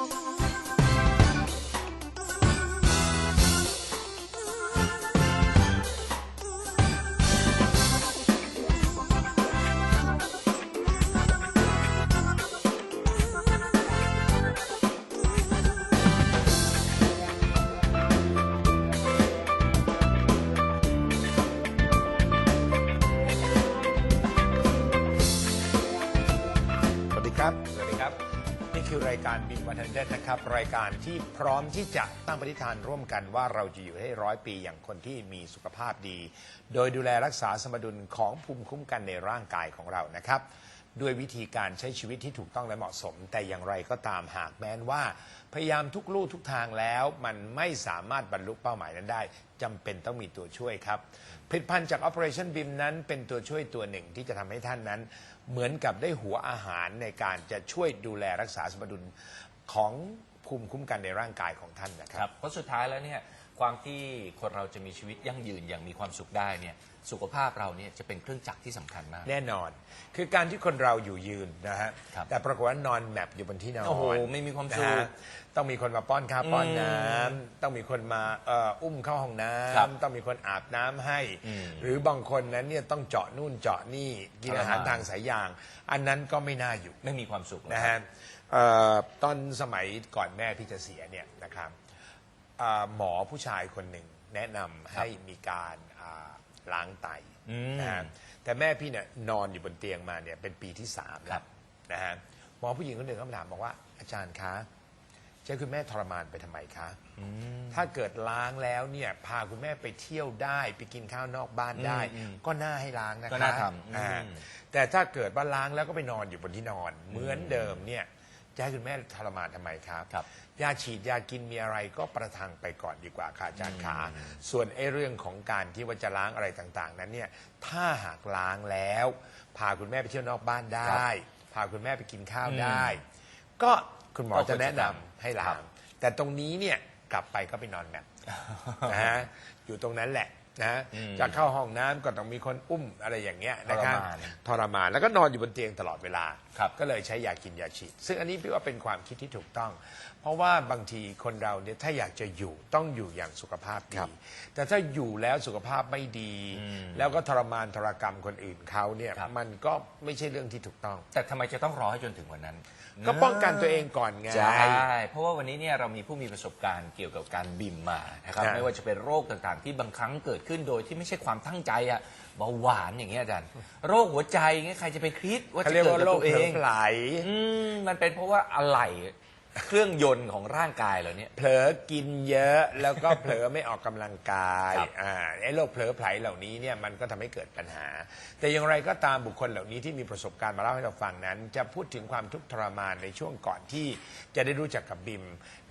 ส การบินวันทันเดนะครับ รายการที่พร้อมที่จะตั้งปณิธานร่วมกันว่าเราจะอยู่ให้ร้อยปีอย่างคนที่มีสุขภาพดี โดยดูแลรักษาสมดุลของภูมิคุ้มกันในร่างกายของเรานะครับ ด้วยวิธีการใช้ชีวิตที่ถูกต้องและเหมาะสม แต่อย่างไรก็ตามหากแม้นว่า พยายามทุกลู่ทุกทางแล้วมันไม่สามารถบรรลุเป้าหมายนั้นได้จำเป็นต้องมีตัวช่วยครับผลิตภัณฑ์จาก Operation BIM นั้นเป็นตัวช่วยตัวหนึ่งที่จะทำให้ท่านนั้น เหมือนกับได้หัวอาหารในการจะช่วยดูแลรักษาสมดุล ของภูมิคุ้มกันในร่างกายของท่านนะคครัรับ บเพราะสุดท้ายแล้วเนี่ยความที่คนเราจะมีชีวิตยั่งยืนอย่างมีความสุขได้เนี่ยสุขภาพเราเนี่ยจะเป็นเครื่องจักรที่สำคัญมาก แน่นอน คือการที่คนเราอยู่ยืนนะฮะครับแต่ปรากฏว่านอนแมปอยู่บนที่นอนโอ้โหไม่มีความสุขนะฮะต้องมีคนมาป้อนข้าวป้อนอืมน้ำต้องมีคนมาเอ่ออุ้มเข้าห้องน้ครับำต้องมีคนอาบน้ำให้ อืมหรือบางคนนั้นเนี่ยต้องเจาะนู่นเจาะนี่กินอาหารทรมานทางสายยาง อันนั้นก็ไม่น่าอยู่ ไม่มีความสุขนะฮะ เอ่อตอนสมัยก่อนแม่พี่จะเสียเนี่ยนะครับเอ่อหมอผู้ชายคนหนึ่งแนะนำให้มีการอ่าล้างไตอืม นะฮะแต่แม่พี่เนี่ยนอนอยู่บนเตียงมาเนี่ยเป็นปีที่สามคแล้รัวบนะฮะหมอผู้หญิงคนหนึ่งก็มาถามบอกว่าอาจารย์คะใช้คุณแม่ทรมานไปทำไมคะ ถ้าเกิดล้างแล้วเนี่ยพาคุณแม่ไปเที่ยวได้ไปกินข้าวนอกบ้านได้ อืมอืมก็น่าให้ล้างนะคะก็น่าทำอ่าอืมแต่ถ้าเกิดว่าล้างแล้วก็ไปนอนอยู่บนที่นอน เหมือนเดิมเนี่ย จะให้คุณแม่ทรมานทำไมครับครับ ยาฉีดยากินมีอะไรก็ประทังไปก่อนดีกว่าค่ะอาจารย์ขาส่วนไอ้เรื่องของการที่ว่าจะล้างอะไรต่างๆ นั้นเนี่ยถ้าหากล้างแล้ว พาคุณแม่ไปเที่ยวนอกบ้านได้ พาคุณแม่ไปกินข้าวได้ ก็คุณหมอก็ควรจะแนะนำจะทำให้ล้าครังบแต่ตรงนี้เนี่ยกลับไปก็ไปนอนแบบนะฮะอยู่ตรงนั้นแหละ นะอืมจะเข้าห้องน้ำก็ต้องมีคนอุ้มอะไรอย่างเงี้ยนะครับทรมาน ทรมานแล้วก็นอนอยู่บนเตียงตลอดเวลา ครับ ก็เลยใช้ยากินยาฉีด ซึ่งอันนี้พี่ว่าเป็นความคิดที่ถูกต้อง เพราะว่าบางทีคนเราเนี่ยถ้าอยากจะอยู่ต้องอยู่อย่างสุขภาพครัดีบแต่ถ้าอยู่แล้วสุขภาพไม่ดีอืมแล้วก็ทรมานทรกรรมคนอื่นเขาเนี่ยครับ มันก็ไม่ใช่เรื่องที่ถูกต้อง แต่ทำไมจะต้องรอให้จนถึงวันนั้นก็ป้องกันตัวเองก่อนไง ใช่เพราะว่าวันนี้เนี่ยเรามีผู้มีประสบการณ์เกี่ยวกับการบิมมานะครับ ครับ ไม่ว่าจะเป็นโรคต่างๆ ที่บางครั้งเกิดขึ้นโดยที่ไม่ใช่ความตั้งใจอะเบาหวานอย่างเงี้ยอาจารย์ โรคหัวใจเงี้ยใครจะไปคิดว่าเขาจะเรียกเกิดว่ากับโรตัควเอเผลอง ไหล อืมมันเป็นเพราะว่าอะไหล่เครื่องยนต์ของร่างกายเราเนี่ย เผลอกินเยอะแล้วก็เผลอไม่ออกกำลังกายครับอ่าไอ้โรคเผลอไผลเหล่านี้เนี่ยมันก็ทำให้เกิดปัญหา แต่อย่างไรก็ตามบุคคลเหล่านี้ที่มีประสบการณ์มาเล่าให้เราฟังนั้น จะพูดถึงความทุกข์ทรมานในช่วงก่อนที่จะได้รู้จักกับบิม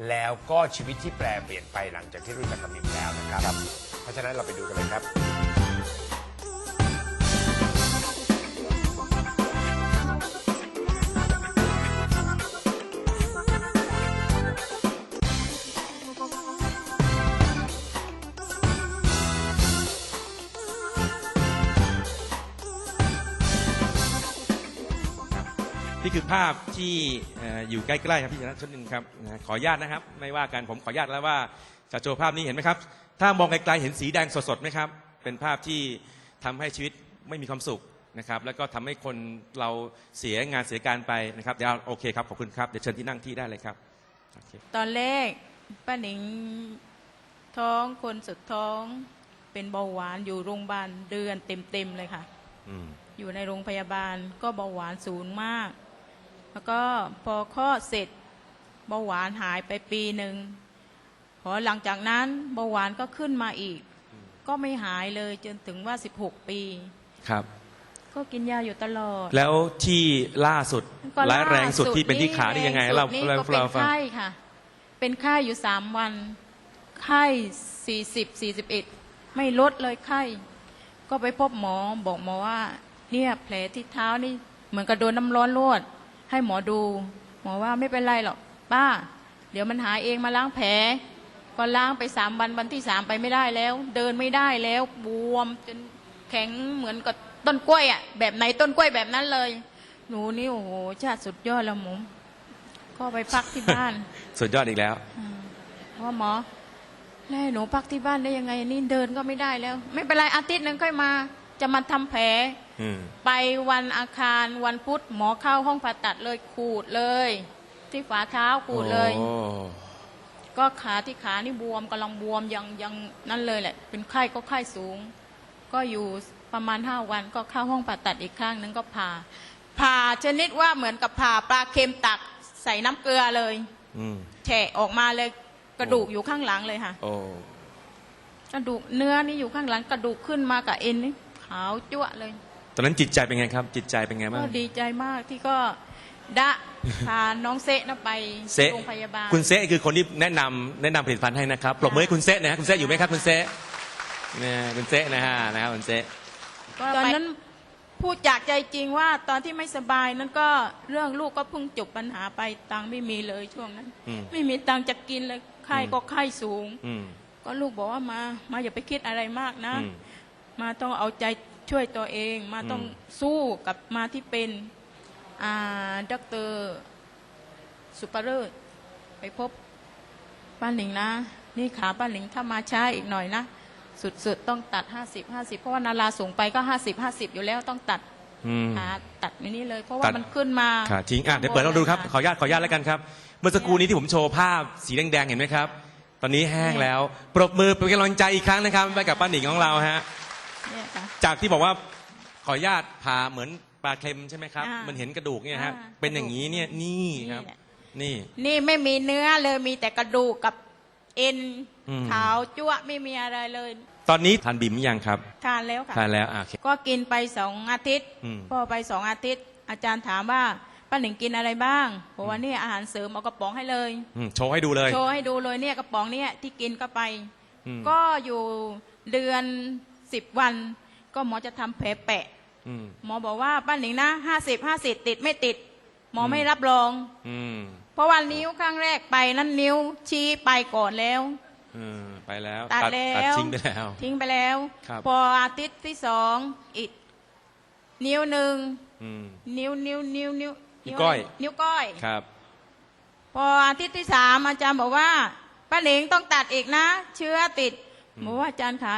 แล้วก็ชีวิตที่แปลเปลี่ยนไปหลังจากที่รู้จักกับบิมแล้วนะครับเพ ราะฉะนั้นเราไปดูกันเลยครับ นี่คือภาพที่เอ่ออยู่ใกล้ๆครับพี่ชนะชุดหนึ่งครับนะขออนุญาตนะครับ ไม่ว่ากันผมขออนุญาตแล้วว่าจะโชว์ภาพนี้เห็นไหมครับ ถ้ามองไกลๆเห็นสีแดงสดๆไหมครับ เป็นภาพที่ทำให้ชีวิตไม่มีความสุขนะครับแล้วก็ทำให้คนเราเสียงานเสียการไปนะครับเดี๋ยวโอเคครับขอบคุณครับเดี๋ยวเชิญที่นั่งที่ได้เลยครับโอเคตอนแรกป้าหนิงท้องคนสุดท้องเป็นเบาหวานอยู่โรงพยาบาลเดือนเต็มๆเลยค่ะอืมอยู่ในโรงพยาบาลก็เบาหวานสูงมาก แล้วก็พอคลอดเสร็จเบาหวานหายไปปีหนึ่ง พอหลังจากนั้นเบาหวานก็ขึ้นมาอีก ก็ไม่หายเลยจนถึงว่า 16 ปี ครับ ก็กินยาอยู่ตลอด แล้วที่ล่าสุดก็ร้ายแรงสุดที่เป็นที่ขานี่ยังไงเราแรงสุดนี่เราก็เป็นเราฟังไข้ค่ะ เป็นไข้อยู่สามวัน ไข้สี่สิบสี่สิบเอ็ดไม่ลดเลยไข้ ก็ไปพบหมอบอกหมอว่า เนี่ยแผลที่เท้านี่เหมือนกับโดนน้ำร้อนลวด ให้หมอดู หมอว่าไม่เป็นไรหรอกป้า เดี๋ยวมันหายเองมาล้างแผล ก็ล้างไปสามวันวันที่สามไปไม่ได้แล้ว เดินไม่ได้แล้วบวมจนแข็งเหมือนกับต้นกล้วยอะแบบไหนต้นกล้วยแบบนั้นเลย หนูนี่โอ้โหชาติสุดยอดแล้วหมูก็ไปพักที่บ้านสุดยอดอีกแล้วเพราะว่าหมอแล้วให้หนูพักที่บ้านได้ยังไง นี่เดินก็ไม่ได้แล้ว ไม่เป็นไรอาทิตย์หนึ่งค่อยมา จะมาทำแผลอืมไปวันอาคารวันพุธหมอเข้าห้องผ่าตัดเลยขูดเลย ที่ฝาเท้าขูดเลยโอ้ ก็ขาที่ขานี่บวมกำลังบวมยังยังนั่นเลยแหละ เป็นไข้ก็ไข้สูง ก็อยู่ประมาณห้าวันก็เข้าห้องผ่าตัดอีกครั้งหนึงก็ผ่าผ่าชนิดว่าเหมือนกับผ่าปลาเค็มตักใส่น้ำเกลือเลยอืมแฉะออกมาเลยกระดูกอยู่ข้างหลังเลยค่ะโอ้กระดูกเนื้อนี่อยู่ข้างหลังกระดูกขึ้นมากับเอ็นนี่ขาวจั่วะเลย ตอนนั้นจิตใจเป็นไงครับ จิตใจเป็นไงบ้างก็ดีใจมากที่ก็ดะ พาน้องเซะนะไปเซะโรงพยาบาลคุณเซะคือคนที่แนะนำแนะนำผลิตภัณฑ์ให้นะครับปรบมือให้คุณเซะนะฮะคุณเซะอยู่ไหมครับคุณเซะเนี่ยคุณเซะนะฮะนะครับคุณเซะตอนนั้นพูดจากใจจริงว่าตอนที่ไม่สบายนั้นก็เรื่องลูกก็เพิ่งจบปัญหาไปตังค์ไม่มีเลยช่วงนั้น อืมไม่มีตังค์จะกินเลยไข้ก็ไข้สูง อืมก็ลูกบอกว่ามามาอย่าไปคิดอะไรมากนะ อืม มาต้องเอาใจช่วยตัวเอง มาต้องอืม สู้กับมาที่เป็นอ่า ดอกเตอรสุปเปอร์ไปพบป้าหนิงนะ นี่ขาป้าหนิงถ้ามาช้าอีกหน่อยนะ สุดๆ ต้องตัด50 50เพราะว่านาราส่งไปก็50 50อยู่แล้วต้องตัดอืมขาตัดในนี้เลย เพราะตัว่าดมันขึ้นมาค่ะทิ้งอะเดี๋ยวเปิดลองดูครับ ขออนุญาตขออนุญาตแล้วกันครับ เมื่อสักครู่นี้ที่ผมโชว์ภาพสีแดงๆ เห็นไหมครับ ตอนนี้แห้งแล้ว ปรบมือเป็นกำลังใจอีกครั้งนะครับ ไปกับป้าหนิงของเราฮะเนี่ยค่ะจากที่บอกว่าขออนุญาตผ่าเหมือน ปลาเค็มใช่ไหมครับ อ่ามัมันเห็นกระดูกเนี่ยฮะอ่าเป็นอย่างนี้เนี่ยนี่ครับ นี่แหละ นี่ นี่ไม่มีเนื้อเลยมีแต่กระดูกกับเอ็นอืม ขาวจั่วะไม่มีอะไรเลยตอนนี้ทานบิมหรือยังครับทานแล้วค่ะ ทานแล้วอะโอเค ก็กินไปสองอาทิตย์ อืม พอไปสองอาทิตย์ อาจารย์ถามว่าป้าหนิงกินอะไรบ้างบอกว่าเนี่ยอาหารเสริมเอากระป๋องให้เลย อืมโชว์ให้ดูเลยโชว์ให้ดูเลยเนี่ยกระป๋องเนี่ยที่กินก็ไป อืมก็อยู่เดือนสิบวัน ก็หมอจะทำแผลแปะ อืม หมอบอกว่าป้าหนิงนะห้าสิบห้าสิบติดไม่ติด หมออม ไม่รับรอง อืมเพราะว่านิ้วข้างแรกไปนั้นนิ้วชี้ไปก่อนแล้วอืมไปแล้วตัดแล้ว ตัดทิ้งไปแล้ว ทิ้งไปแล้ว ครับ พออาทิตย์ที่สองอีก นิ้วหนึ่งอืม นิ้วนิ้วนิ้วนิ้วนิ้วก้อย นิ้วก้อย ครับ พออาทิตย์ที่สามอาจารย์บอกว่าป้าหนิงต้องตัดอีกนะ เชื้อติดบอกว่าอาจารย์คะ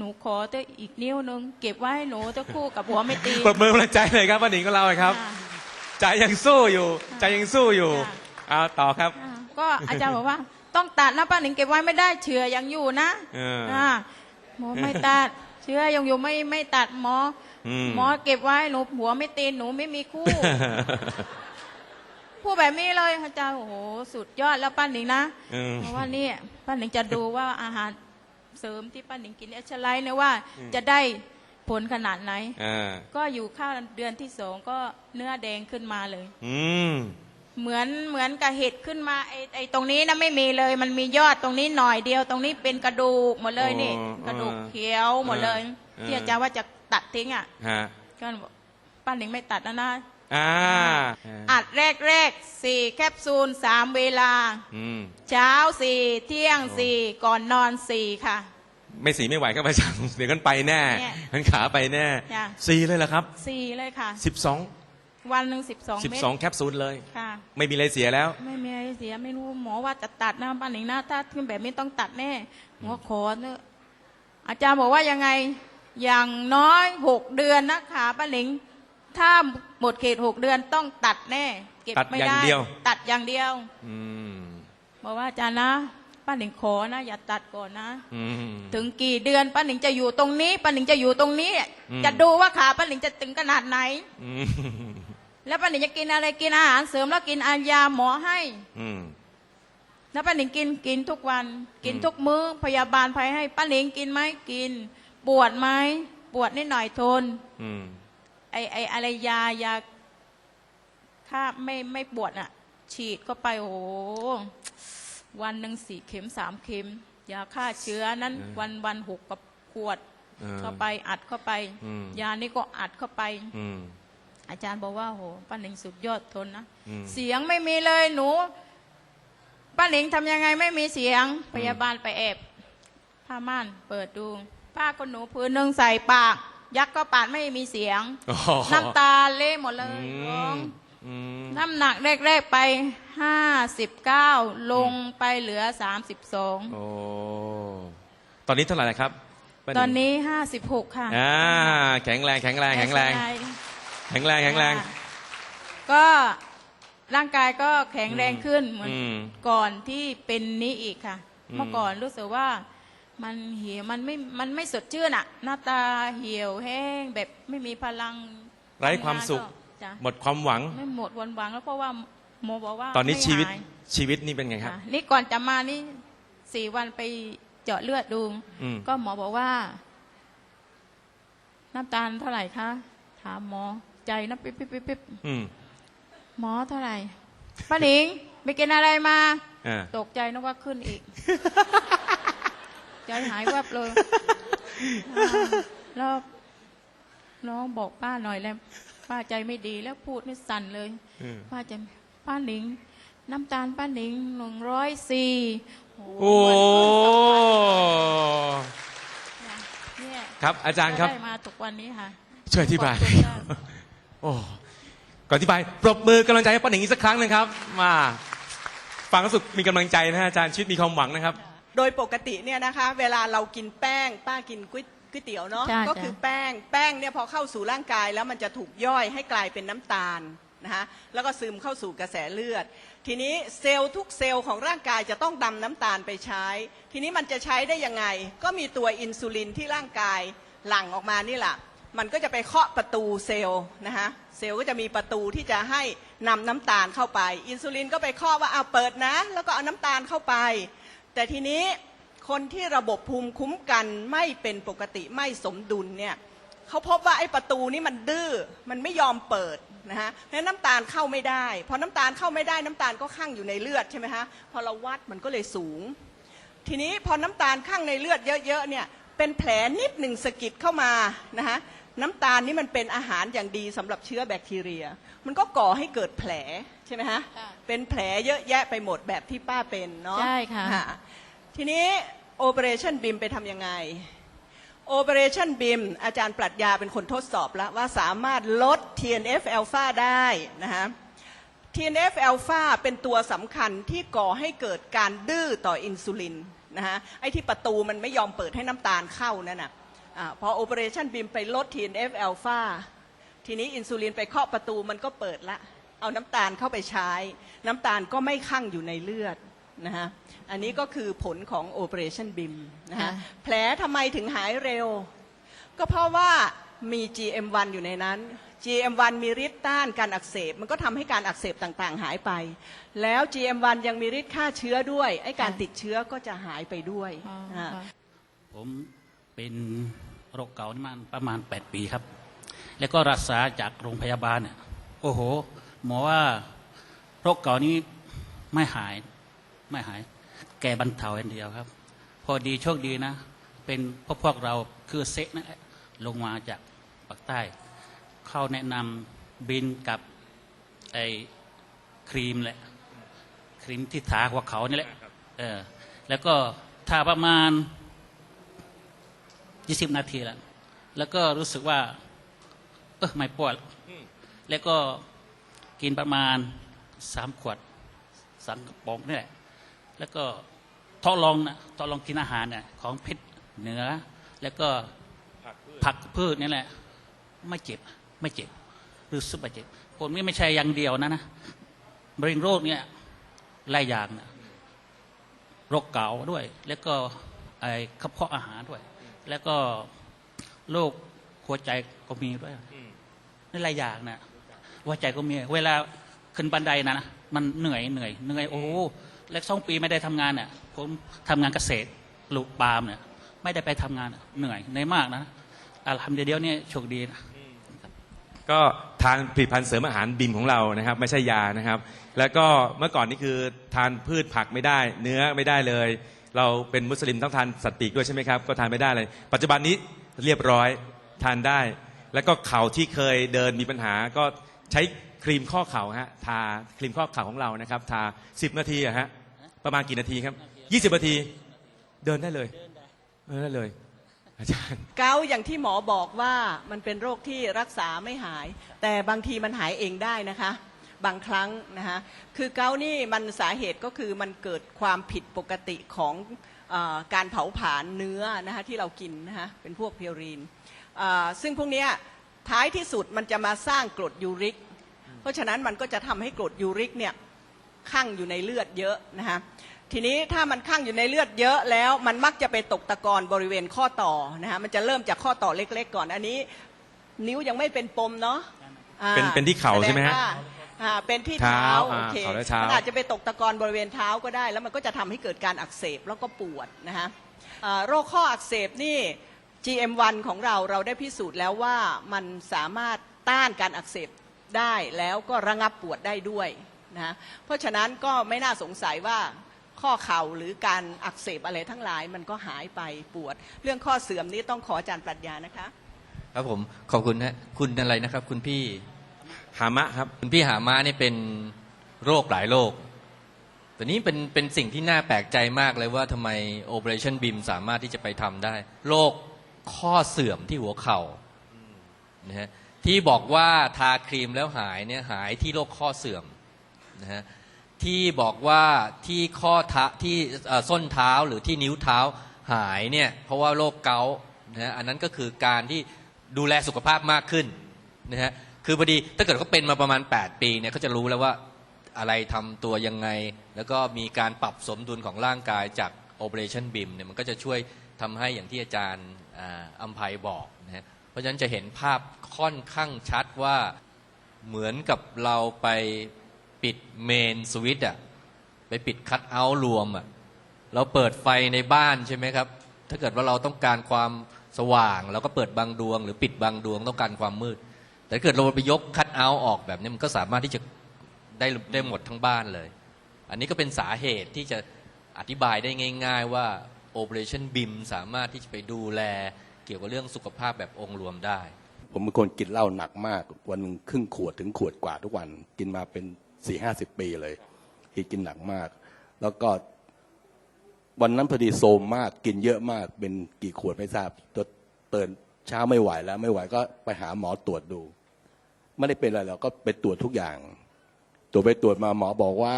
หนูขอเตอีกนิ้วหนึงเก็บไว้ให้หนูเตคู่กับหัวไม่ตีปรบมือกำลังใจเลยครับป้าหนิงของเราครับอ่าใจยังสู้อยู่ ใจยังสู้อยู่ค่ะเอาต่อครับอ่าก็อาจารย์บอกว่า ต้องตัดนะป้าหนิงเก็บไว้ไม่ได้เชื้อยังอยู่นะเอออ่าหมอไม่ตัด เชื้อยังอยู่ไม่ไม่ตัดหมออมหมอเก็บไว้หนูหัวไม่ตีนหนูไม่มีคู่พูดแบบนี้เลยอาจารย์โอ้โหสุดยอดแล้วป้าหนิงนะอืมเพราะว่าเนี่ยป้าหนิงจะดูว่าอาหาร เสริมที่ป้าหนิงกินเอชไลท์เนี่ยว่าจะได้ผลขนาดไหน อ่าก็อยู่ข้าวเดือนที่สองก็เนื้อแดงขึ้นมาเลย อืม เหมือนเหมือนกับเห็ดขึ้นมาไอ้ไอ้ตรงนี้นะไม่มีเลย มันมียอดตรงนี้หน่อยเดียว ตรงนี้เป็นกระดูกหมดเลยนี่ อ๋อกระดูกเขียวหมดเลยอ่าที่อาจารย์ว่าจะตัดทิ้งอะฮะ ก็บอกป้าหนิงไม่ตัดแล้วนะ อ่าอัดแรกแรกๆสี่แคปซูลสามเวลา อืม เช้าสี่เที่ยงสี่ก่อนนอนสี่ค่ะ ไม่สีไม่ไหวก็ไปสั่งเดี๋ยวกันไปแน่เนี่ยกันขาไปแน่จ้ะ สีเลยเหรอครับสี่เลยค่ะ สิบสองวันหนึ่งสิบสองสิบเม็ดสองแคปซูลเลย ค่ะ ไม่มีอะไรเสียแล้ว ไม่มีอะไรเสียไม่รู้หมอว่าจะตัดนะป้าหนิงนะถ้าขึ้นแบบนี้ต้องตัดแน่หมอขอเนอะอาจารย์บอกว่ายังไง อย่างน้อยหกเดือนนะคะป้าหนิง ถ้าหมดเขตหกเดือนต้องตัดแน่ เก็บตัดไม่อย่างได้ เดียว ตัดอย่างเดียวอืมบอกว่าอาจารย์นะป้าหนิงขอนะอย่าตัดก่อนนะ อืม ถึงกี่เดือนป้าหนิงจะอยู่ตรงนี้ป้าหนิงจะอยู่ตรงนี้ อืม จะดูว่าขาป้าหนิงจะถึงขนาดไหน อืมแล้วป้าหนิงจะกินอะไรกินอาหารเสริมแล้วกินอายาหมอให้ อืม แล้วป้าหนิงกินกินทุกวัน กินอืม ทุกมื้อพยาบาลภัยให้ป้าหนิงกินไหมกิน ปวดไหมปวดนิดหน่อยทน อืม ไอไออะไรยายาค่าไม่ไม่ปวดอะ ฉีดเข้าไปโอ้โหวันหนึ่งสี่เข็มสามเข็ม ยาฆ่าเชื้อนั้น วันวันหกกับขวดเออเข้าไปอัดเข้าไปอืมยานี่ก็อัดเข้าไปอืมอาจารย์บอกว่าโหป้าหนิงสุดยอดทนนะอืมเสียงไม่มีเลยหนูป้าหนิงทำยังไงไม่มีเสียงพยาบาลไปแอบผ้าม่านเปิดดู ผ้าคนหนูพื้นหนึ่งใส่ปาก ยักษ์ก็ปาดไม่มีเสียงอ๋อน้ำตาเละหมดเลยอืร้องมอืมน้ำหนักแรกๆไปห้าสิบเก้าลงไปเหลือสามสิบสองโอ้ตอนนี้เท่าไหร่แล้วครับป้าหตอนนี้ห้าสิบหกค่ะอ่าแข็งแรงแข็งแรงแข็งแรง แข็งแรงแข็งแรงค่ะก็ร่างกายก็แข็งแรงขึ้นเหมือนอืมก่อนที่เป็นนี้อีกค่ะอืมเมื่อก่อนรู้สึกว่า มันเหี่ยวมันไม่มันไม่สดชื่นอะหน้าตาเหี่ยวแห้งแบบไม่มีพลังไร้ความสุขทำงนก็จ้ะหมดความหวัง ไม่หมดวันหวังแล้วเพราะว่าหมอบอกว่าตอนนี้ไม่ชีวิตหายชีวิตนี่เป็นไงครับ ค่ะนี่ก่อนจะมานี่สี่วันไปเจาะเลือดดู อืม ก็หมอบอกว่า น้ำตาลเท่าไหร่คะถามหมอใจนะปิ๊บปิ๊บปิ๊บปิ๊บอืมหมอเท่าไหร่ป้าหนิงไปกินอะไรมา อ่าตกใจนึกว่าขึ้นอีก ใจหายแวบเลยอ่าแล้วน้องบอกป้าหน่อยแล้ว ป้าใจไม่ดีแล้วพูดนี่สั่นเลยอืมป้าจะป้าหนิง น้ำตาลป้าหนิงหนึ่งร้อยสี่โอ้เนี่ยครับอาจารย์ครับได้มาทุกวันนี้ค่ะ ช่วยอธิบายขอบคุณค่ะโอ้ก่อนอธิบายปรบมือกำลังใจให้ป้าหนิงอีกสักครั้งหนึงครับ มาฟังแล้วรู้สึกมีกำลังใจนะฮะอาจารย์ชีวิตมีความหวังนะครับ โดยปกติเนี่ยนะคะ เวลาเรากินแป้ง ป้ากินก๋วยก๋วยเตี๋ยวเนาะใช่ก็คือจ้ะ แป้งแป้งเนี่ยพอเข้าสู่ร่างกายแล้วมันจะถูกย่อยให้กลายเป็นน้ำตาลนะคะแล้วก็ซึมเข้าสู่กระแสเลือด ทีนี้เซลล์ทุกเซลล์ของร่างกายจะต้องดำน้ำตาลไปใช้ ทีนี้มันจะใช้ได้ยังไง ก็มีตัวอินซูลินที่ร่างกายหลั่งออกมานี่แหละมันก็จะไปเคาะประตูเซลล์นะคะเซลล์ก็จะมีประตูที่จะให้นำน้ำตาลเข้าไป อินซูลินก็ไปเคาะว่าเอาเปิดนะ แล้วก็เอาน้ำตาลเข้าไป แต่ทีนี้คนที่ระบบภูมิคุ้มกันไม่เป็นปกติไม่สมดุลเนี่ยเขาพบว่าไอ้ประตูนี้มันดื้อมันไม่ยอมเปิดนะฮะเพราะน้ำตาลเข้าไม่ได้พอน้ำตาลเข้าไม่ได้น้ำตาลก็ข้างอยู่ในเลือดใช่ไหมฮะพอเราวัดมันก็เลยสูง ทีนี้พอน้ำตาลข้างในเลือดเยอะๆเนี่ยเป็นแผลนิดหนึ่งสะกิดเข้ามานะฮะน้ำตาลนี่มันเป็นอาหารอย่างดีสำหรับเชื้อแบคทีเรีย มันก็ก่อให้เกิดแผล ช่ไหมฮะค่ะเป็นแผลเยอะแยะไปหมดแบบที่ป้าเป็นเนาะใช่ค่ะ ทีนี้ Operation BIM ไปทำยังไง Operation BIM อาจารย์ปรัชญาเป็นคนทดสอบแล้วว่าสามารถลด TNF อ l p h a ได้นะฮะ TNF อ l p h a เป็นตัวสำคัญที่ก่อให้เกิดการดื้อต่ออินซูลินนะฮะไอ้ที่ประตูมันไม่ยอมเปิดให้น้ำตาลเข้านั่นน่ะอาพอ Operation BIM ไปลด TNF อ l p h a ทีนี้อินซูลินไปเคาะประตูมันก็เปิดละ เอาน้ำตาลเข้าไปใช้ น้ำตาลก็ไม่คั่งอยู่ในเลือดนะฮะอันนี้ก็คือผลของ Operation BIM นะฮะค่ะแผลทำไมถึงหายเร็ว ก็เพราะว่ามี GM1 อยู่ในนั้น GM1 มีฤทธิ์ต้านการอักเสบ มันก็ทำให้การอักเสบต่างๆ หายไป แล้ว GM1 ยังมีฤทธิ์ฆ่าเชื้อด้วยไอ้การติดเชื้อก็จะหายไปด้วยอ๋อฮะค่ะผมเป็นโรคเก่านี่มาประมาณ 8 ปีครับ แล้วก็รักษาจากโรงพยาบาลเนี่ยโอ้โห หมอว่าโรคเก่านี้ไม่หายไม่หาย แก่บรรเทาอย่างเดียวครับ พอดีโชคดีนะ เป็นพวกพวกเราคือเซ็กนะลงมาจากปากใต้ เข้าแนะนำบินกับไอ้ครีมแหละ ครีมที่ทาหัวเขานี่แหละเออแล้วก็ทาประมาณยี่สิบนาทีแล้วแล้วก็รู้สึกว่า เออไม่ปวดแล้วก็ กินประมาณสามขวดสามกระป๋องนี่แหละแล้วก็ทดลองนะทดลองกินอาหารเนี่ยของเพชรเหนือ แล้วก็ผักพืชนี่แหละ ไม่เจ็บไม่เจ็บรู้สึกไม่เจ็บผมนี่ไม่ใช่อย่างเดียวนะนะมะเร็งโรคเนี่ยหลายอย่างนะโรคเกาต์ด้วย แล้วก็ไอ้กระเพาะอาหารด้วย แล้วก็โรคหัวใจก็มีด้วยนี่หลายอย่างนะ หัวใจก็มี เวลาขึ้นบันไดนะนะมันเหนื่อยเหนื่อยเหนื่อยโอ้โหแล้วสองปีไม่ได้ทำงานเนี่ยผมทำงานเกษตรปลูกปาล์มเนี่ยไม่ได้ไปทำงานเหนื่อยเหนื่อยมากนะอัลฮัมดุลิลละเนี่ยโชคดีนะก็ทานผลิตภัณฑ์เสริมอาหารบิมของเรานะครับ ไม่ใช่ยานะครับ แล้วก็เมื่อก่อนนี่คือทานพืชผักไม่ได้ เนื้อไม่ได้เลย เราเป็นมุสลิมต้องทานสัตว์ปีกด้วยใช่ไหมครับ ก็ทานไม่ได้เลย ปัจจุบันนี้เรียบร้อยทานได้ แล้วก็เข่าที่เคยเดินมีปัญหาก็ ใช้ครีมข้อเข่าฮะทาครีมข้อเข่าของเรานะครับ ทา 10 นาทีอะฮะประมาณกี่นาทีครับ 20 นาที เดินได้เลยเดินได้เลย อาจารย์ เกาต์อย่างที่หมอบอกว่ามันเป็นโรคที่รักษาไม่หาย แต่บางทีมันหายเองได้นะคะ บางครั้งนะฮะคือเกาต์นี่มันสาเหตุก็คือมันเกิดความผิดปกติของเออการเผาผลาญเนื้อนะฮะที่เรากินนะฮะเป็นพวกเพียรีนซึ่งพวกเนี้ย ท้ายที่สุดมันจะมาสร้างกรดยูริก เพราะฉะนั้นมันก็จะทำให้กรดยูริกเนี่ยคั่งอยู่ในเลือดเยอะนะฮะทีนี้ถ้ามันคั่งอยู่ในเลือดเยอะแล้วมันมักจะไปตกตะกอนบริเวณข้อต่อนะฮะมันจะเริ่มจากข้อต่อเล็ก ๆ ก่อนอันนี้ นิ้วยังไม่เป็นปมเนาะอ่าเป็นเป็นที่เข่าใช่ไหมฮะแสดงว่าอ่าเป็นที่เท้าเท้าโออ่าเคเข่าและเท้ามันอาจจะไปตกตะกอนบริเวณเท้าก็ได้ แล้วมันก็จะทำให้เกิดการอักเสบแล้วก็ปวดนะฮะอ่าโรคข้ออักเสบนี่ GM1 ของเราเราได้พิสูจน์แล้วว่ามันสามารถต้านการอักเสบได้แล้วก็ระงับปวดได้ด้วยนะฮะเพราะฉะนั้นก็ไม่น่าสงสัยว่าข้อเข่าหรือการอักเสบอะไรทั้งหลายมันก็หายไปปวด เรื่องข้อเสื่อมนี้ต้องขออาจารย์ปรัชญานะคะ ครับผมขอบคุณฮะคุณอะไรนะครับ คุณพี่หามะครับคุณพี่หามานี่เป็นโรคหลายโรคแต่นี้เป็นเป็นสิ่งที่น่าแปลกใจมากเลยว่าทำไม Operation BIM สามารถที่จะไปทำได้โรค ข้อเสื่อมที่หัวเข่านะฮะที่บอกว่าทาครีมแล้วหายเนี่ยหายที่โรคข้อเสื่อมนะฮะที่บอกว่าที่ข้อท้าที่เอ่อส้นเท้าหรือที่นิ้วเท้าหายเนี่ยเพราะว่าโรคเกาต์นะฮะอันนั้นก็คือการที่ดูแลสุขภาพมากขึ้นนะฮะคือพอดีถ้าเกิดเขาเป็นมาประมาณ 8 ปีเนี่ยเขาจะรู้แล้วว่าอะไรทำตัวยังไง แล้วก็มีการปรับสมดุลของร่างกายจาก Operation BIM เนี่ยมันก็จะช่วยทำให้อย่างที่อาจารย์ อัมภัยบอกนะเพราะฉะนั้นจะเห็นภาพค่อนข้างชัดว่าเหมือนกับเราไปปิดเมนสวิตช์อะไปปิดคัตเอาท์รวมอะเราเปิดไฟในบ้านใช่ไหมครับ ถ้าเกิดว่าเราต้องการความสว่างเราก็เปิดบางดวง หรือปิดบางดวงต้องการความมืด แต่เกิดเราไปยกคัตเอาท์ออกแบบนี้มันก็สามารถที่จะได้ได้หมดทั้งบ้านเลย อันนี้ก็เป็นสาเหตุที่จะอธิบายได้ง่าย ๆว่า Operation BIM สามารถที่จะไปดูแลเกี่ยวกับเรื่องสุขภาพแบบองค์รวมได้ ผมเป็นคนกินเหล้าหนักมาก วันหนึ่งครึ่งขวดถึงขวดกว่าทุกวัน กินมาเป็นสี่ห้าสิบปีเลยที่กินหนักมาก แล้วก็วันนั้นพอดีโซมมากกินเยอะมากเป็นกี่ขวดไม่ทราบตัวเตือนเช้าไม่ไหวแล้ว ไม่ไหวก็ไปหาหมอตรวจดู ไม่ได้เป็นอะไรหรอกก็ไปตรวจทุกอย่างตรวจไปตรวจมาหมอบอกว่า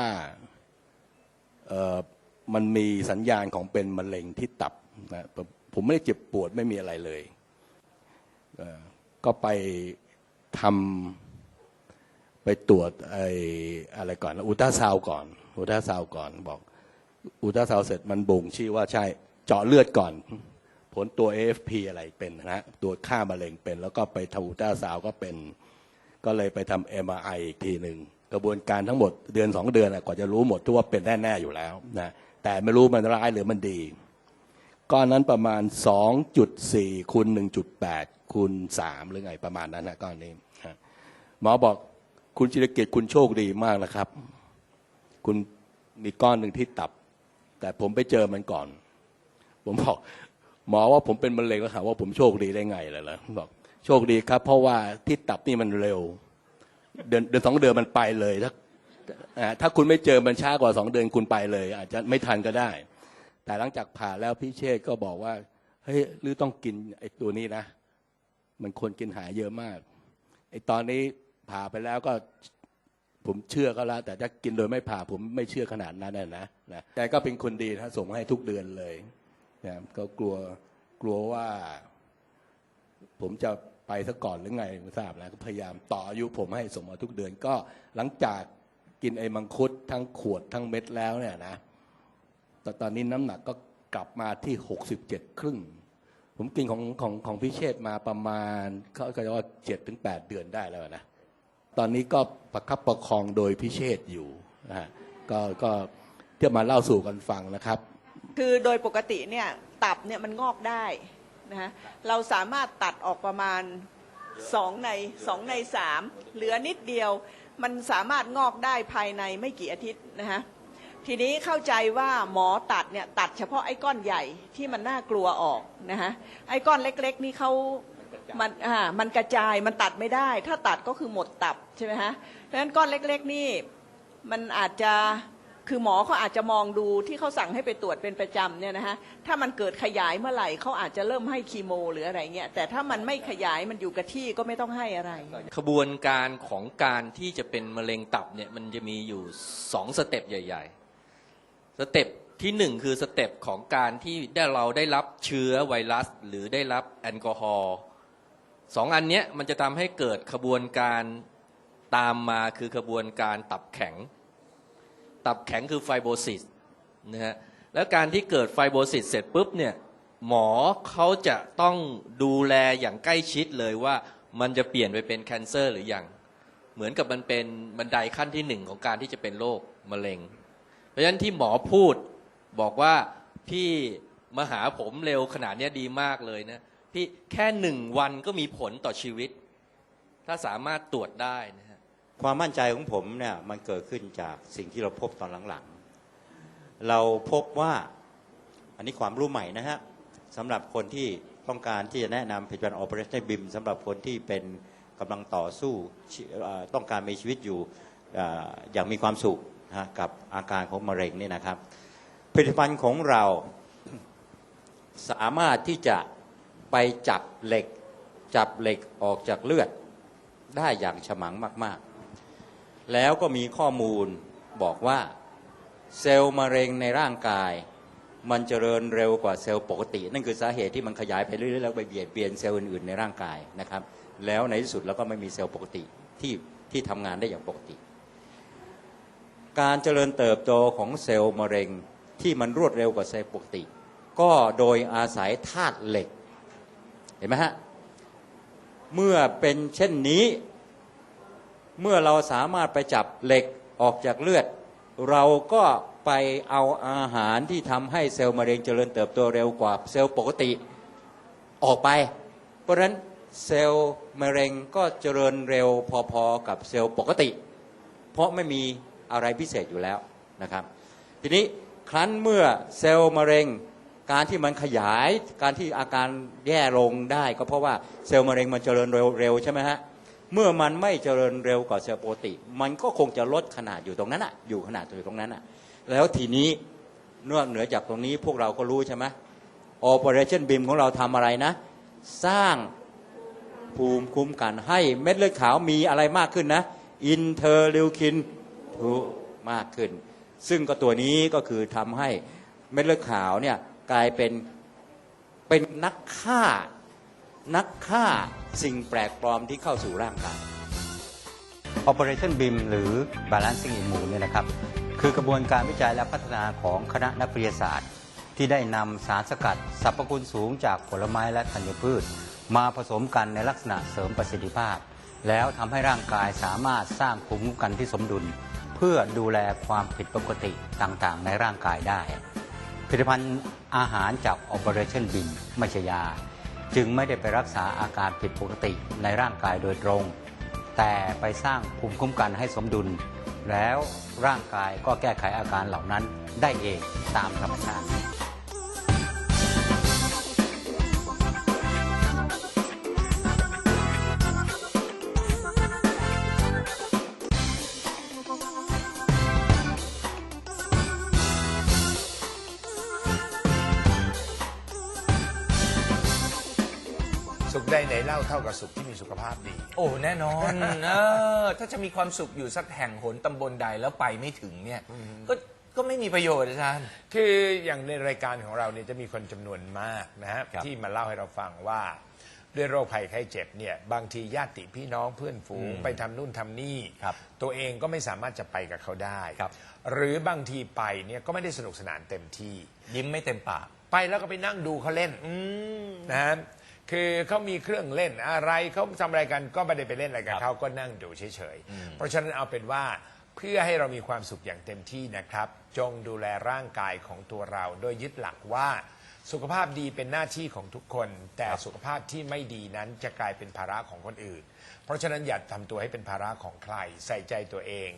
เออ มันมีสัญญาณของเป็นมะเร็งที่ตับนะผมผมไม่ได้เจ็บปวดไม่มีอะไรเลย ก็ไปทำไปตรวจไอ้อะไรก่อนอุลตราซาวก่อนอุลตราซาวก่อนบอกอุลตราซาวเสร็จมันบ่งชี้ว่าใช่เจาะเลือดก่อน ผลตัว AFP อะไรเป็นนะตัวค่ามะเร็งเป็น แล้วก็ไปทำอุลตราซาวก็เป็น ก็เลยไปทำ MRI อีกทีหนึ่งกระบวนการทั้งหมดเดือนสองเดือนนะกว่าจะรู้หมดทุกว่าเป็นแน่ ๆ อยู่แล้วนะ แต่ไม่รู้มันร้ายหรือมันดี ก้อนนั้นประมาณ 2.4คูณ1.8คูณ3หรือไงประมาณนั้นนะก้อนนี้หมอบอกคุณจิรเกียรติคุณโชคดีมากนะครับ คุณมีก้อนหนึ่งที่ตับ แต่ผมไปเจอมันก่อน ผมบอกหมอว่าผมเป็นมะเร็งแล้วถามว่าผมโชคดีได้ไงล่ะล่ะบอกโชคดีครับ เพราะว่าที่ตับนี่มันเร็ว เดือนเดือนสองเดือนมันไปเลยถ้า ถ้าคุณไม่เจอมันช้ากว่าสองเดือนคุณไปเลย อาจจะไม่ทันก็ได้ แต่หลังจากผ่าแล้วพี่เชษก็บอกว่าเฮ้ยหรือต้องกินไอ้ตัวนี้นะ มันคนกินหายเยอะมากไอ้ตอนนี้ผ่าไปแล้วก็ผมเชื่อก็แล้ว แต่ถ้ากินโดยไม่ผ่าผมไม่เชื่อขนาดนั้นนะนะแต่ก็เป็นคนดีนะส่งมาให้ทุกเดือนเลยนะก็กลัวกลัวว่า ผมจะไปซะก่อนหรือไงไม่ทราบนะก็พยายามต่ออายุผมให้ส่งมาทุกเดือนก็หลังจาก กินไอ้มังคุดทั้งขวดทั้งเม็ดแล้วเนี่ยนะแต่ตอนนี้น้ำหนักก็กลับมาที่หกสิบเจ็ดครึ่ง ผมกินของของของพี่เชษมาประมาณเขาก็จะว่าเจ็ดถึงแปดเดือนได้แล้วนะ ตอนนี้ก็ประคับประคองโดยพิเชษอยู่นะฮะก็ก็เที่ยวมาเล่าสู่กันฟังนะครับ คือโดยปกติเนี่ยตับเนี่ยมันงอกได้นะฮะเราสามารถตัดออกประมาณสองในสองในสามเหลือนิดเดียว มันสามารถงอกได้ภายในไม่กี่อาทิตย์นะฮะทีนี้เข้าใจว่าหมอตัดเนี่ยตัดเฉพาะไอ้ก้อนใหญ่ที่มันน่ากลัวออกนะฮะไอ้ก้อนเล็ก ๆ นี่เขามันอ่ามันกระจายมันตัดไม่ได้ ถ้าตัดก็คือหมดตับใช่ไหมฮะเพราะฉะนั้นก้อนเล็ก ๆ นี่มันอาจจะ คือหมอเขาอาจจะมองดูที่เขาสั่งให้ไปตรวจเป็นประจำเนี่ยนะฮะถ้ามันเกิดขยายเมื่อไหร่เขาอาจจะเริ่มให้คีโม หรืออะไรเงี้ยแต่ถ้ามันไม่ขยายมันอยู่กับที่ก็ไม่ต้องให้อะไร ขบวนการของการที่จะเป็นมะเร็งตับเนี่ยมันจะมีอยู่สองสเต็ปใหญ่ ๆ สเต็ปที่หนึ่งคือสเต็ปของการที่ได้เราได้รับเชื้อไวรัส หรือได้รับแอลกอฮอล์สองอันเนี้ยมันจะทำให้เกิดขบวนการตามมาคือขบวนการตับแข็ง ตับแข็งคือไฟโบซิสนะฮะแล้วการที่เกิดไฟโบซิสเสร็จปุ๊บเนี่ยหมอเขาจะต้องดูแลอย่างใกล้ชิดเลยว่ามันจะเปลี่ยนไปเป็นแคนเซอร์หรือยัง เหมือนกับมันเป็นบันไดขั้นที่หนึ่งของการที่จะเป็นโรคมะเร็ง เพราะฉะนั้นที่หมอพูดบอกว่าพี่มาหาผมเร็วขนาดนี้ดีมากเลยนะ พี่แค่หนึ่งวันก็มีผลต่อชีวิต ถ้าสามารถตรวจได้นะฮะ ความมั่นใจของผมเนี่ยมันเกิดขึ้นจากสิ่งที่เราพบตอนหลังๆ เราพบว่าอันนี้ความรู้ใหม่นะฮะสำหรับคนที่ต้องการที่จะแนะนำผลิตภัณฑ์ Operation BIM สำหรับคนที่เป็นกำลังต่อสู้ต้องการมีชีวิตอยู่อย่างมีความสุขนะกับอาการของมะเร็งนี่นะครับ ผลิตภัณฑ์ของเราสามารถที่จะไปจับเหล็ก จับเหล็กออกจากเลือดได้อย่างฉมังมาก ๆ แล้วก็มีข้อมูลบอกว่าเซลล์มะเร็งในร่างกาย มันเจริญเร็วกว่าเซลล์ปกติ นั่นคือสาเหตุที่มันขยายไปเรื่อยๆแล้วไปเบียดเบียนเซลล์อื่นๆในร่างกายนะครับ แล้วในที่สุดเราก็ไม่มีเซลล์ปกติที่ที่ทำงานได้อย่างปกติ การเจริญเติบโตของเซลล์มะเร็งที่มันรวดเร็วกว่าเซลล์ปกติ ก็โดยอาศัยธาตุเหล็ก เห็นไหมฮะ เมื่อเป็นเช่นนี้ เมื่อเราสามารถไปจับเหล็กออกจากเลือด เราก็ไปเอาอาหารที่ทำให้เซลล์มะเร็งเจริญเติบโตเร็วกว่าเซลล์ปกติออกไป เพราะฉะนั้นเซลล์มะเร็งก็เจริญเร็วพอๆกับเซลล์ปกติ เพราะไม่มีอะไรพิเศษอยู่แล้วนะครับ ทีนี้ครั้นเมื่อเซลล์มะเร็งการที่มันขยายการที่อาการแย่ลงได้ก็เพราะว่าเซลล์มะเร็งมันเจริญเร็วเร็วใช่ไหมฮะ เมื่อมันไม่เจริญเร็วกว่าเซลล์ปกติ มันก็คงจะลดขนาดอยู่ตรงนั้นอะอยู่ขนาดอยู่ตรงนั้นอะแล้วทีนี้นอกเหนือจากตรงนี้พวกเราก็รู้ใช่ไหม Operation BIM ของเราทำอะไรนะ สร้างภูมิคุ้มกันให้เม็ดเลือดขาวมีอะไรมากขึ้นนะอินเทอร์ลิวคินมากขึ้น ซึ่งก็ตัวนี้ก็คือทำให้เม็ดเลือดขาวเนี่ยกลายเป็นเป็นนักฆ่า นักฆ่าสิ่งแปลกปลอมที่เข้าสู่ร่างกาย Operation BIM หรือ Balancing Immune เนี่ยนะครับ คือกระบวนการวิจัยและพัฒนาของคณะนักวิทยาศาสตร์ ที่ได้นำสารสกัดสรรพคุณสูงจากผลไม้และธัญพืช มาผสมกันในลักษณะเสริมประสิทธิภาพ แล้วทำให้ร่างกายสามารถสร้างภูมิคุ้มกันที่สมดุล เพื่อดูแลความผิดปกติต่างๆ ในร่างกายได้ ผลิตภัณฑ์อาหารจาก Operation BIM ไม่ใช่ยา จึงไม่ได้ไปรักษาอาการผิดปกติในร่างกายโดยตรง แต่ไปสร้างภูมิคุ้มกันให้สมดุล แล้วร่างกายก็แก้ไขอาการเหล่านั้นได้เองตามธรรมชาติ ไหนเล่าเท่ากับสุขที่มีสุขภาพดี โอ้แน่นอนเออถ้าจะมีความสุขอยู่สักแห่งหนตำบลใดแล้วไปไม่ถึงเนี่ย ก็ก็ไม่มีประโยชน์อาจารย์ คืออย่างในรายการของเราเนี่ยจะมีคนจำนวนมากนะฮะครับที่มาเล่าให้เราฟังว่า ด้วยโรคภัยไข้เจ็บเนี่ยบางทีญาติพี่น้องเพื่อนฝูงอืมไปทำนู่นทำนี่ ครับตัวเองก็ไม่สามารถจะไปกับเขาได้ ครับ หรือบางทีไปเนี่ยก็ไม่ได้สนุกสนานเต็มที่ ยิ้มไม่เต็มปาก ไปแล้วก็ไปนั่งดูเขาเล่นนะฮะ คือเขามีเครื่องเล่นอะไรเขาทำอะไรกันก็ไม่ได้ไปเล่นอะไรกับครับเขาก็นั่งดูเฉยๆ เพราะฉะนั้นเอาเป็นว่าเพื่อให้เรามีความสุขอย่างเต็มที่นะครับ จงดูแลร่างกายของตัวเรา โดยยึดหลักว่าสุขภาพดีเป็นหน้าที่ของทุกคน แต่สุขภาพที่ไม่ดีนั้นจะกลายเป็นภาระของคนอื่น เพราะฉะนั้นอย่าทำตัวให้เป็นภาระของใคร ใส่ใจตัวเอง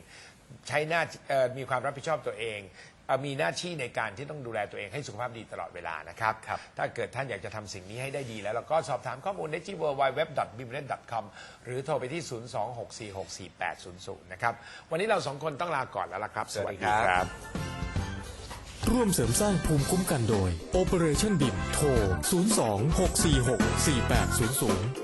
ใช้หน้าเอ่อมีความรับผิดชอบตัวเองเอ่อ มีหน้าที่ในการที่ต้องดูแลตัวเองให้สุขภาพดีตลอดเวลานะครับ ถ้าเกิดท่านอยากจะทำสิ่งนี้ให้ได้ดีแล้วเราก็สอบถามข้อมูลได้ที่ www.bimnet.com หรือโทรไปที่ 026464800 นะครับ วันนี้เราสองคนต้องลาก่อนแล้วล่ะครับ สวัสดีครับ ร่วมเสริมสร้างภูมิคุ้มกันโดย Operation BIM โทร 02 646 4800